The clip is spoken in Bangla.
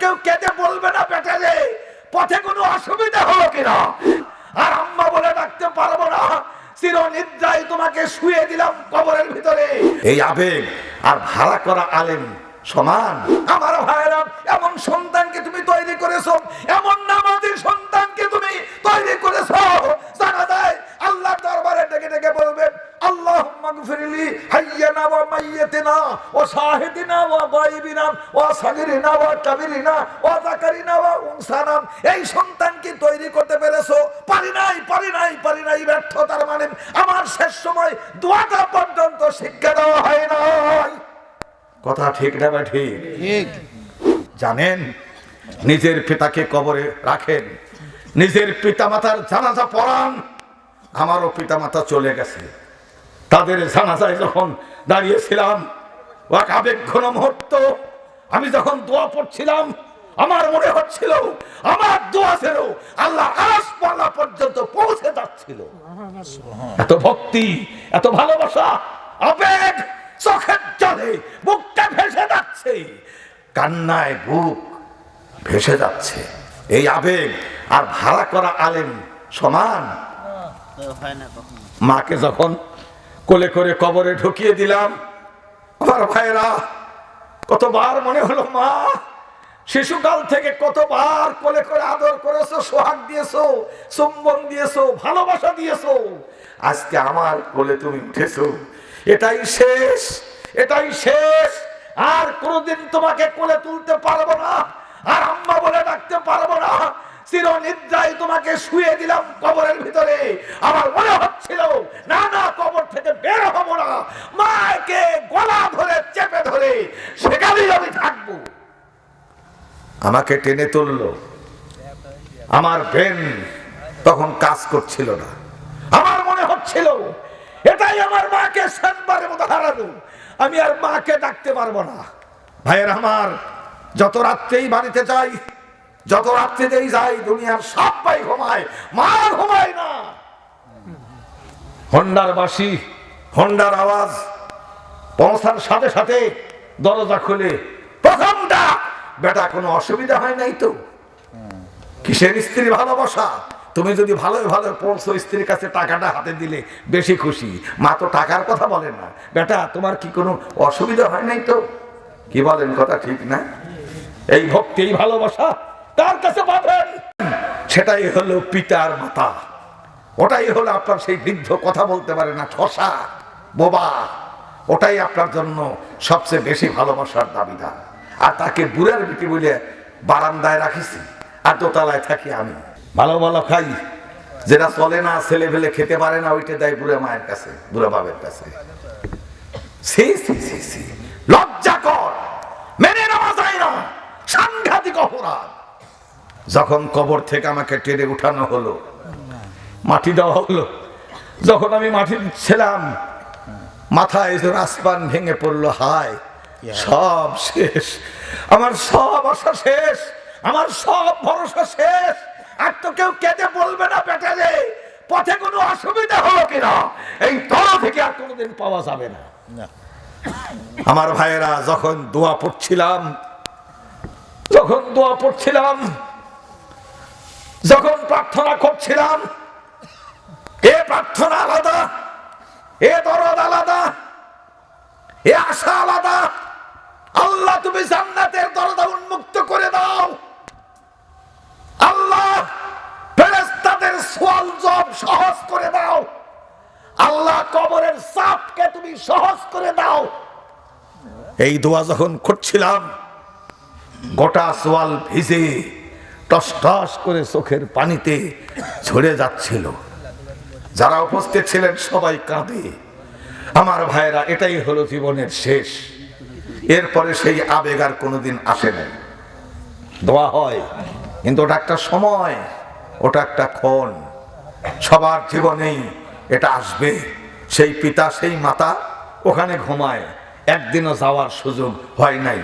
কেউ কেঁদে বলবে না, বেটা রে, পথে কোনো অসুবিধা হলো কিনা? আর আম্মা বলে ডাকতে পারব না। তোমাকে শুয়ে দিলাম কবরের ভিতরে। এই আবেগ আর ভাড়া করা আলেম সমান? আমার ভাইরা এমন সন্তানকে তুমি তৈরি করেছ, এমন নামাজি সন্তানকে তুমি তৈরি করেছ জানা যায় আল্লাহর দরবারে ডেকে ডেকে বলবেন আল্লাহ মাগফিরলি হাইয়ানা ওয়া ওয়া শাহিদিনা ওয়া গায়বিনা ওয়া সাগিরিনা ওয়া কাবিরিনা ওয়া যাকারিনা ওয়া উনসানা এই সন্তানকে তৈরি করতে পেরেছ? পারি নাই পারি নাই পারি নাই ব্যর্থতার মানে আমার শেষ সময় দোয়াটা পর্যন্ত শিক্ষা দেওয়া হয় নাই। কথা ঠিক না বা ঠিক? ঠিক। জানেন নিজের পিতাকে কবরে রাখেন নিজের পিতামাতার জানাজা পড়ান আমারও পিতামাতা চলে গেছে। তাদের জানাজায় যখন দাঁড়িয়েছিলাম মুহূর্ত। আমি যখন দোয়া পড়ছিলাম আমার মনে হচ্ছিল আমার দোয়া ছিল আল্লাহ আশপাল্লা পর্যন্ত পৌঁছে যাচ্ছিল। এত ভক্তি এত ভালোবাসা আবেগ চোখের জলে বুকটা ভেসে যাচ্ছে কান্নায় বুক ভেসে যাচ্ছে। এই আবেগ আর ভাড়া করা আলেম সমান। হয় মাকে যখন কোলে করে কবরে ঢুকিয়ে দিলাম আমার ভাইরা কতবার মনে হলো, মা, শিশুকাল থেকে কতবার কোলে করে আদর করেছ, সোহাগ দিয়েছ, চুম্বন দিয়েছ, ভালোবাসা দিয়েছ। আজকে আমার কোলে তুমি উঠেছো। এটাই শেষ এটাই শেষ। আর কোনোদিন তোমাকে কোলে তুলতে পারব না, আর আম্মা বলে ডাকতে পারব না। চির নিদ্রায় তোমাকে শুয়ে দিলাম কবরের ভিতরে। আমার মনে হচ্ছিল, না না, কবর থেকে বের হব না। মাকে আমাকে টেনে তুলল। আমার ব্রেন তখন কাজ করছিল না। আমার মনে হচ্ছিল, এটাই আমার মাকে শেষবারের মতো হারানো। আমি আর মাকে ডাকতে পারব না। ভাইয়ের আমার, যত রাত্রেই বাড়িতে যাই, যত রাত্রিতেই যাই, দুনিয়ার সব ভাই ঘুমায়। মা ঘুমায় না। হন্ডার বাসি হন্ডার আওয়াজ, পৌঁছার সাথে সাথে দরজা খুলে প্রথম ডাক। বেটা, কোনো অসুবিধা হয় নাই তো? কিসের স্ত্রী ভালোবাসা? তুমি যদি ভালো ভালো পড়ছো, স্ত্রীর কাছে টাকাটা হাতে দিলে বেশি খুশি। মা তো টাকার কথা বলেন না। বেটা, তোমার কি কোনো অসুবিধা হয় নাই তো? কি বলেন কথা ঠিক না? এই ভক্তি, এই ভালোবাসা, তার কাছে পাবেন সেটাই হলো পিতার মাতা। ওটাই হলো আপনার সেই বৃদ্ধ কথা বলতে পারে না, ঠসা, বোবা। ওটাই আপনার জন্য সবচেয়ে বেশি ভালোবাসার দাবিদার। আর তাকে বুড়ার বিটি বলে বারান্দায় রাখিছি। আর দোতলায় থাকি আমি। ভালো ভালো খাই। যেটা চলে না, ছেলে ফেলে খেতে পারে না, ওইটা দেয় বুড়া মায়ের কাছে, বুড়া বাবের কাছে। সি সি লজ্জা কর। মেনে নেওয়া যায় না। সাংঘাতিক অপরাধ। যখন কবর থেকে আমাকে টেনে উঠানো হলো, মাটি দেওয়া হলো, যখন আমি মাটি ছিলাম, মাথায় আসমান ভেঙে পড়ল, হায় সব শেষ। আমার সব আশা শেষ। আমার সব ভরসা শেষ। আর তো কেউ কেঁদে বলবে না বেটা রে। পথে কোনো অসুবিধা হলো কিনা? এই তলা থেকে আর কোনোদিন পাওয়া যাবে না। না। আমার ভাইয়েরা যখন দোয়া পড়ছিলাম যখন দোয়া পড়ছিলাম যখন প্রার্থনা করছিলাম এ প্রার্থনা আলাদা এ দরদ আলাদা এ আশা আলাদা আল্লাহ, তুমি জান্নাতের দরজা উন্মুক্ত করে দাও। আল্লাহ, ফেরেশতাদের সোয়াল জব সহজ করে দাও। আল্লাহ, কবরের চাপকে তুমি সহজ করে দাও। এই দোয়া যখন করছিলাম, গোটা সোয়াল ভিজে টস টস করে চোখের পানিতে ঝরে যাচ্ছিল। যারা উপস্থিত ছিলেন সবাই কাঁদে। আমার ভাইরা এটাই হলো জীবনের শেষ। এরপরে সেই আবেগ আর কোনোদিন আসে নাই। দোয়া হয়, কিন্তু ওটা একটা সময়, ওটা একটা ক্ষণ। সবার জীবনেই এটা আসবে। সেই পিতা, সেই মাতা ওখানে ঘুমায়। একদিনও যাওয়ার সুযোগ হয় নাই।